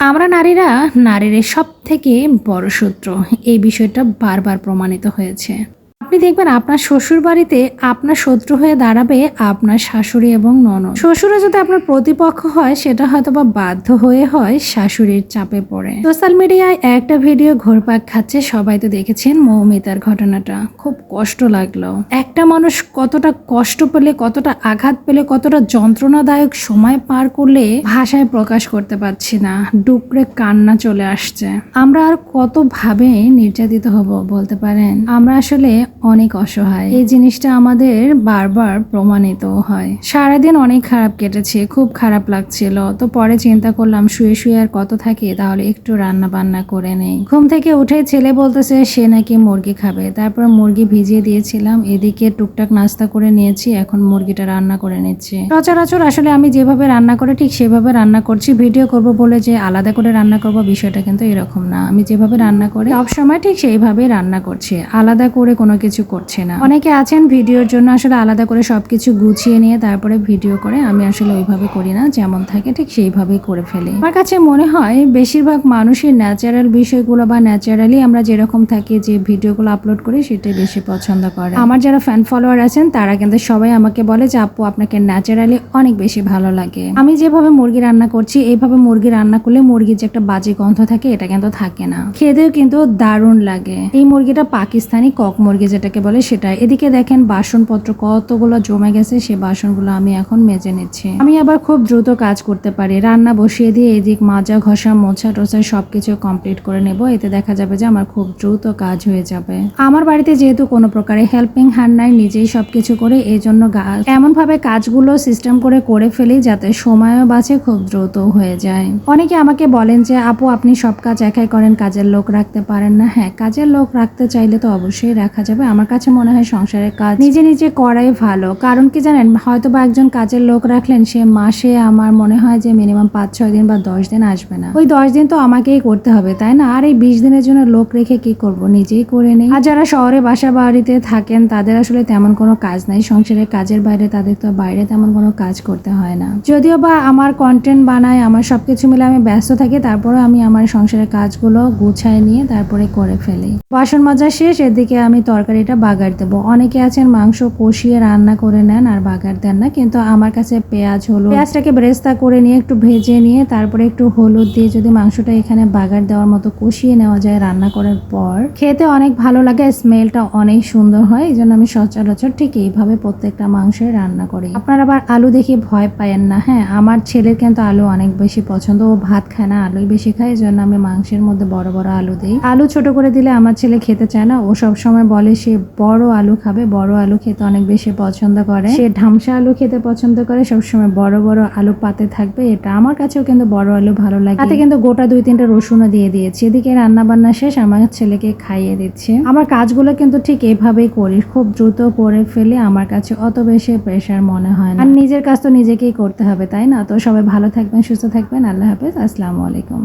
আমরা নারীরা নারীর সব থেকে বড় শত্রু। এই বিষয়টা বারবার প্রমাণিত হয়েছে। আপনি দেখবেন আপনার শ্বশুর বাড়িতে আপনার শত্রু হয়ে দাঁড়াবে আপনার শাশুড়ি এবং ননদ। শ্বশুরে যদি আপনার প্রতিপক্ষ হয়, সেটা হয়তো বা বাধ্য হয়ে হয় শাশুড়ির চাপে পড়ে। সোশ্যাল মিডিয়ায় একটা ভিডিও ঘোরপাক খাচ্ছে, সবাই তো দেখেছেন মৌমিতার ঘটনাটা। খুব কষ্ট লাগল। একটা মানুষ কতটা কষ্ট পেলে, কতটা আঘাত পেলে, কতটা যন্ত্রণাদায়ক সময় পার করলে ভাষায় প্রকাশ করতে পারছি না। ডুকরে কান্না চলে আসছে। আমরা আর কত ভাবে নির্যাতিত হব বলতে পারেন? আমরা আসলে অনেক অসহায়। এই জিনিসটা আমাদের বারবার প্রমাণিত হয়। সারাদিন অনেক খারাপ কেটেছে, খুব খারাপ লাগছিল। তো পরে চিন্তা করলাম, শুয়ে শুয়ে আর কত থাকি? তাহলে একটু রান্না বান্না করে নেই। ঘুম থেকে উঠে ছেলে বলতেছে, সে নাকি মুরগি খাবে। তারপর মুরগি ভিজিয়ে দিয়েছিলাম, এদিকে টুকটাক নাস্তা করে নিয়েছি, এখন মুরগিটা রান্না করে নিচ্ছি। সচরাচর আসলে আমি যেভাবে রান্না করে, ঠিক সেভাবে রান্না করছি। ভিডিও করব বলে যে আলাদা করে রান্না করব, বিষয়টা কিন্তু এরকম না। আমি যেভাবে রান্না করি সব সময় ঠিক সেইভাবে রান্না করছি। আলাদা করে কোনো কিছু করছে না। অনেকে আছেন ভিডিওর জন্য আসলে আলাদা করে সবকিছু গুছিয়ে নিয়ে তারপরে ভিডিও করে। আমি আসলে ওইভাবে করি না, যেমন থাকে ঠিক সেইভাবেই করে ফেলি। আমার কাছে মনে হয় বেশিরভাগ মানুষের ন্যাচারাল বিষয়গুলো বা ন্যাচারালি আমরা যেরকম থাকি, যে ভিডিওগুলো আপলোড করি সেটাই বেশি পছন্দ করে। আমার যারা ফ্যান ফলোয়ার আছেন, তারা কিন্তু সবাই আমাকে বলে যে, আপু, আপনাকে ন্যাচারালি অনেক বেশি ভালো লাগে। আমি যেভাবে মুরগি রান্না করছি, এইভাবে মুরগি রান্না করলে মুরগির যে একটা বাজে গন্ধ থাকে, এটা কিন্তু থাকে না। খেতেও কিন্তু দারুণ লাগে। এই মুরগিটা পাকিস্তানি কক মুরগি যেটাকে বলে সেটা। এদিকে দেখেন বাসনপত্র কতগুলো জমে গেছে, সে বাসনগুলো আমি এখন মেজে নিচ্ছি। আমি আবার খুব দ্রুত কাজ করতে পারি। রান্না বসিয়ে দিয়ে এদিক মাজা, ঘষা, মোছা টোছা সবকিছু কমপ্লিট করে নেব। এতে দেখা যাবে যে আমার খুব দ্রুত কাজ হয়ে যাবে। আমার বাড়িতে যেহেতু কোনো প্রকারে হেল্পিং হ্যান্ড নাই, নিজেই সবকিছু করে এই জন্য এমন ভাবে কাজগুলো সিস্টেম করে করে ফেলি যাতে সময়ও বাঁচে, খুব দ্রুত হয়ে যায়। অনেকে আমাকে বলেন যে, আপু, আপনি সব কাজ একাই করেন, কাজের লোক রাখতে পারেন না। হ্যাঁ কাজের লোক রাখতে চাইলে তো অবশ্যই রাখা যাবে। আমার কাছে মনে হয় সংসারের কাজ নিজে নিজে করাই ভালো। কারণ কি জানেন হয়তো বা একজন কাজের লোক রাখলেন, সে মাসে আমার মনে হয় যে মিনিমাম পাঁচ ছয় দিন বা দশ দিন আসবে না। ওই দশ দিন তো আমাকেই করতে হবে, তাই না? আর এই বিশ দিনের জন্য লোক রেখে কি করব? নিজেই করে নেই। আর যারা শহরে বাসা বাড়িতে থাকেন, তাদের আসলে তেমন কোনো কাজ নাই। সংসারের কাজের বাইরে তাদের তো বাইরে তেমন কোনো কাজ করতে হয় না। যদিও বা আমার কন্টেন্ট বানায়, আমার সবকিছু মিলে আমি ব্যস্ত থাকি তারপরে আমি আমার সংসারের কাজগুলো গুছায় নিয়ে তারপরে করে ফেলি। বাসন মাজা শেষ, এদিকে আমি তরকারিটা বাগার দেবো। অনেকে আছেন মাংস কষিয়ে রান্না করে নেন আর বাগার দেন না, কিন্তু আমার কাছে পেঁয়াজ, হলুদ পেঁয়াজটাকে ব্রেস্তা করে নিয়ে একটু ভেজে নিয়ে তারপরে একটু হলুদ দিয়ে যদি মাংসটা এখানে বাগার দেওয়ার মতো কষিয়ে নেওয়া যায় রান্না করার পর, খেতে অনেক ভালো লাগে, স্মেলটা অনেক সুন্দর হয় এই জন্য আমি সচরাচর ঠিক এইভাবে প্রত্যেকটা মাংসই রান্না করি। আপনারা আবার আলু দেখে ভয় পায়েন না হ্যাঁ আমার ছেলের কিন্তু আলু অনেক বেশি পছন্দ, ও ভাত খায় না, আলুই বেশি খায় এই জন্য আমি মাংসের মধ্যে বড় বড় আলু দিই। আলু ছোট করে দিলে আমার ছেলে খেতে চায় না, ও সব সময় বলে সে বড় আলু খাবে, বড় আলু খেতে অনেক বেশি পছন্দ করে। সে ঢামসা আলু খেতে পছন্দ করে, সবসময় বড় বড় আলু পাতে থাকবে। এটা আমার কাছেও কিন্তু বড় আলু ভালো লাগে। তাতে কিন্তু গোটা দুই তিনটা রসুনও দিয়ে দিয়েছি। এদিকে রান্না বান্না শেষ, আমার ছেলেকে খাইয়ে দিচ্ছে। আমার কাজগুলো কিন্তু ঠিক এভাবেই করি। খুব দ্রুত করে ফেলে, আমার কাছে অত বেশি প্রেশার মনে হয় না। আর নিজের কাজ তো নিজেকেই করতে হবে, তাই না? তো সবাই ভালো থাকবেন, সুস্থ থাকবেন। আল্লাহ হাফেজ। আসসালামু আলাইকুম।